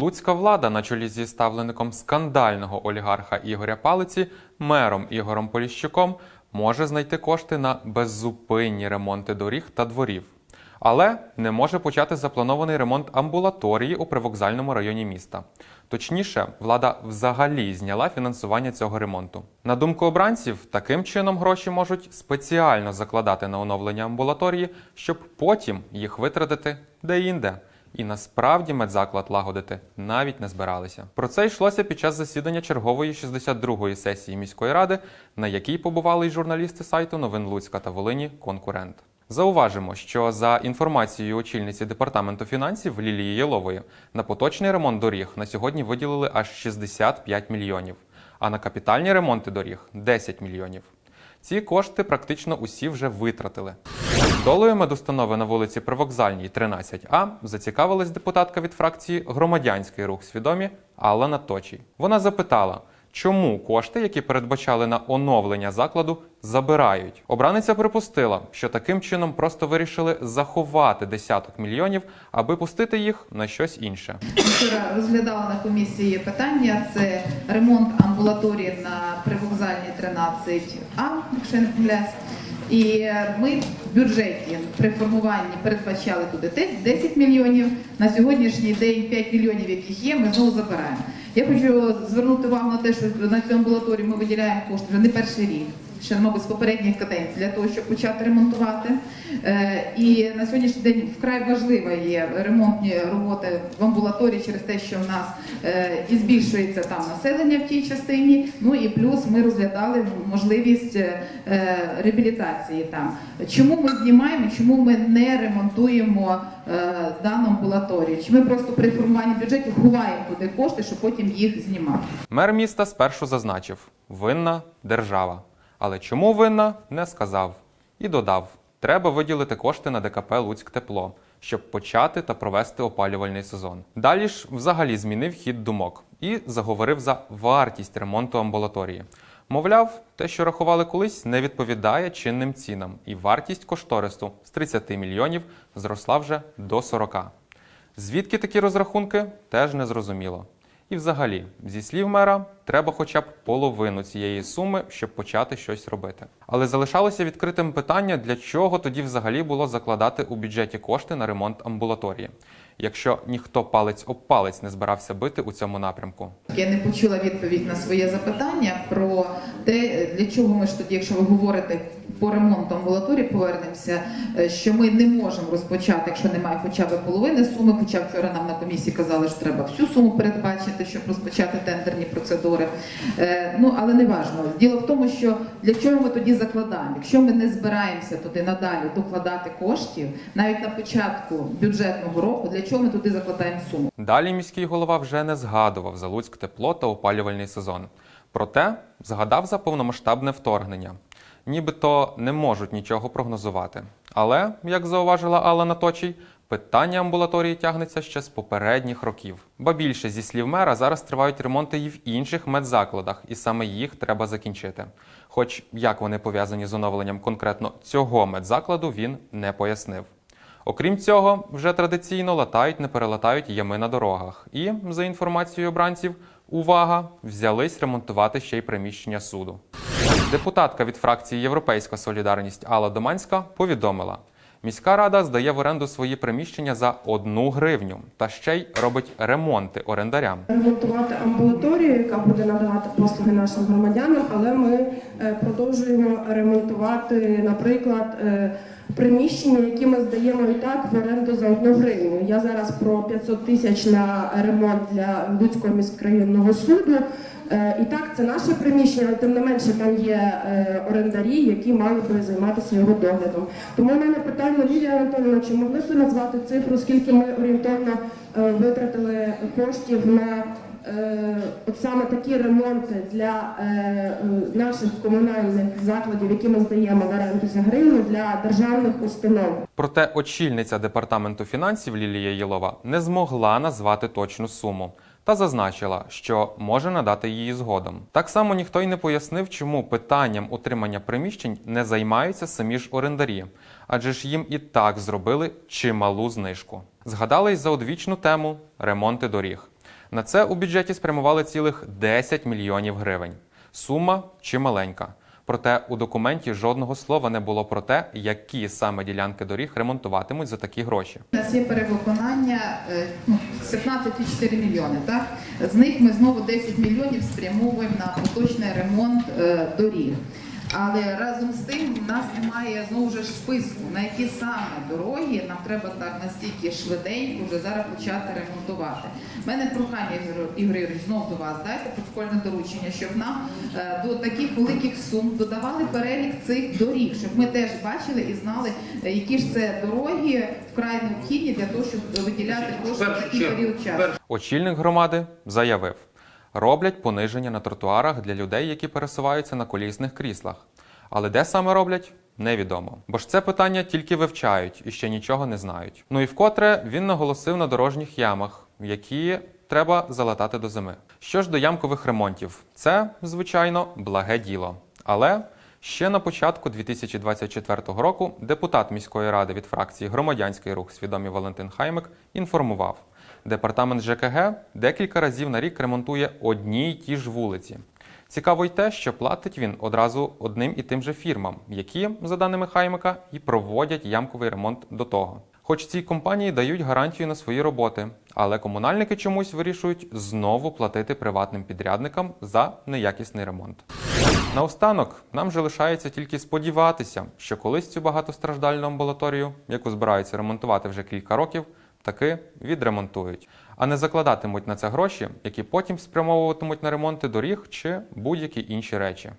Луцька влада на чолі зі ставлеником скандального олігарха Ігоря Палиці, мером Ігорем Поліщуком, може знайти кошти на беззупинні ремонти доріг та дворів. Але не може почати запланований ремонт амбулаторії у привокзальному районі міста. Точніше, влада взагалі зняла фінансування цього ремонту. На думку обранців, таким чином гроші можуть спеціально закладати на оновлення амбулаторії, щоб потім їх витратити де-інде. І насправді медзаклад лагодити навіть не збиралися. Про це йшлося під час засідання чергової 62-ї сесії міської ради, на якій побували й журналісти сайту новин Луцька та Волині Конкурент. Зауважимо, що за інформацією очільниці департаменту фінансів Лілії Єлової на поточний ремонт доріг на сьогодні виділили аж 65 мільйонів, а на капітальні ремонти доріг 10 мільйонів. Ці кошти практично усі вже витратили. Долею медустанови на вулиці Привокзальній, 13А, зацікавилась депутатка від фракції Громадянський рух свідомі Алла Точій. Вона запитала, чому кошти, які передбачали на оновлення закладу, забирають. Обраниця припустила, що таким чином просто вирішили заховати десяток мільйонів, аби пустити їх на щось інше. Вчора розглядала на комісії питання. Це ремонт амбулаторії на привокзальній 13А, якщо я не помиляюсь. І ми в бюджеті при формуванні передбачали туди те- 10 мільйонів. На сьогоднішній день 5 мільйонів, яких є, ми знову забираємо. Я хочу звернути увагу на те, що на цю амбулаторію ми виділяємо кошти вже не перший рік. Ще, мабуть, з попередніх каденцій для того, щоб почати ремонтувати. Е, і на сьогоднішній день вкрай важлива є ремонтні роботи в амбулаторії через те, що в нас е, і збільшується там населення в тій частині. Ну і плюс ми розглядали можливість е, реабілітації там. Чому ми знімаємо? Чому ми не ремонтуємо дану амбулаторію? Чи ми просто при формуванні бюджетів ховаємо туди кошти, щоб потім їх знімати? Мер міста спершу зазначив: винна держава. Але чому винна, не сказав. І додав: треба виділити кошти на ДКП Луцьк Тепло, щоб почати та провести опалювальний сезон. Далі ж взагалі змінив хід думок і заговорив за вартість ремонту амбулаторії. Мовляв, те, що рахували колись, не відповідає чинним цінам, і вартість кошторису з 30 мільйонів зросла вже до 40. Звідки такі розрахунки, теж не зрозуміло. І взагалі, зі слів мера, треба хоча б половину цієї суми, щоб почати щось робити. Але залишалося відкритим питання, для чого тоді взагалі було закладати у бюджеті кошти на ремонт амбулаторії, якщо ніхто палець об палець не збирався бити у цьому напрямку. Я не почула відповідь на своє запитання про те, для чого ми ж тоді, якщо ви говорите по ремонту амбулаторії, повернемося, е, що ми не можемо розпочати, якщо немає хоча б половини суми. Хоча вчора нам на комісії казали, що треба всю суму передбачити, щоб розпочати тендерні процедури. Е, Ну але не важливо. Діло в тому, що для чого ми тоді закладаємо? Якщо ми не збираємося туди надалі докладати коштів, навіть на початку бюджетного року, для чого ми туди закладаємо суму? Далі міський голова вже не згадував за Луцьк тепло та опалювальний сезон. Проте згадав за повномасштабне вторгнення. Нібито не можуть нічого прогнозувати. Але, як зауважила Алла Наточій, питання амбулаторії тягнеться ще з попередніх років. Ба більше, зі слів мера, зараз тривають ремонти і в інших медзакладах, і саме їх треба закінчити. Хоч як вони пов'язані з оновленням конкретно цього медзакладу, він не пояснив. Окрім цього, вже традиційно латають, не перелатають ями на дорогах. І, за інформацією обранців, увага, взялись ремонтувати ще й приміщення суду. Депутатка від фракції Європейська Солідарність Алла Доманська повідомила: міська рада здає в оренду свої приміщення за одну гривню та ще й робить ремонти орендарям. ремонтувати амбулаторію, яка буде надавати послуги нашим громадянам, але ми е, продовжуємо ремонтувати, наприклад, е, приміщення, які ми здаємо і так в оренду за одну гривню. Я зараз про 500 тисяч на ремонт для Луцького міськрайонного суду. Е, І так, це наше приміщення, але тим не менше там є е, орендарі, які мали би займатися його доглядом. Тому в мене питання Лілія Анатольовна, чи могли б ви назвати цифру, скільки ми орієнтовно е, витратили коштів на от саме такі ремонти для е, е, наших комунальних закладів, які ми здаємо в оренду за гривню для державних установ. Проте очільниця департаменту фінансів Лілія Єлова не змогла назвати точну суму та зазначила, що може надати її згодом. Так само ніхто й не пояснив, чому питанням утримання приміщень не займаються самі ж орендарі, адже ж їм і так зробили чималу знижку. Згадали й за одвічну тему ремонти доріг. На це у бюджеті спрямували цілих 10 мільйонів гривень. Сума чималенька. Проте у документі жодного слова не було про те, які саме ділянки доріг ремонтуватимуть за такі гроші. У нас є перевиконання е, ну, 17,4 мільйони. Так? З них ми знову 10 мільйонів спрямовуємо на поточний ремонт е, доріг. Але разом з тим в нас немає знову ж списку, на які саме дороги нам треба так настільки швиденько вже зараз почати ремонтувати. У мене прохання, Ігор Ігор Юрійович, знов до вас, дайте протокольне доручення, щоб нам е, до таких великих сум додавали перелік цих доріг, щоб ми теж бачили і знали, е, які ж це дороги вкрай необхідні для того, щоб виділяти кошти в такий період часу. Очільник громади заявив: роблять пониження на тротуарах для людей, які пересуваються на колісних кріслах. Але де саме роблять? Невідомо. Бо ж це питання тільки вивчають і ще нічого не знають. Ну і вкотре він наголосив на дорожніх ямах, які треба залатати до зими. Що ж до ямкових ремонтів, це, звичайно, благе діло. Але ще на початку 2024 року депутат міської ради від фракції Громадянський рух свідомі Валентин Хаймик інформував, департамент ЖКГ декілька разів на рік ремонтує одні й ті ж вулиці. Цікаво й те, що платить він одразу одним і тим же фірмам, які, за даними Хаймика, і проводять ямковий ремонт до того. Хоч ці компанії дають гарантію на свої роботи, але комунальники чомусь вирішують знову платити приватним підрядникам за неякісний ремонт. Наостанок нам же лишається тільки сподіватися, що колись цю багатостраждальну амбулаторію, яку збираються ремонтувати вже кілька років, таки відремонтують, а не закладатимуть на це гроші, які потім спрямовуватимуть на ремонти доріг чи будь-які інші речі.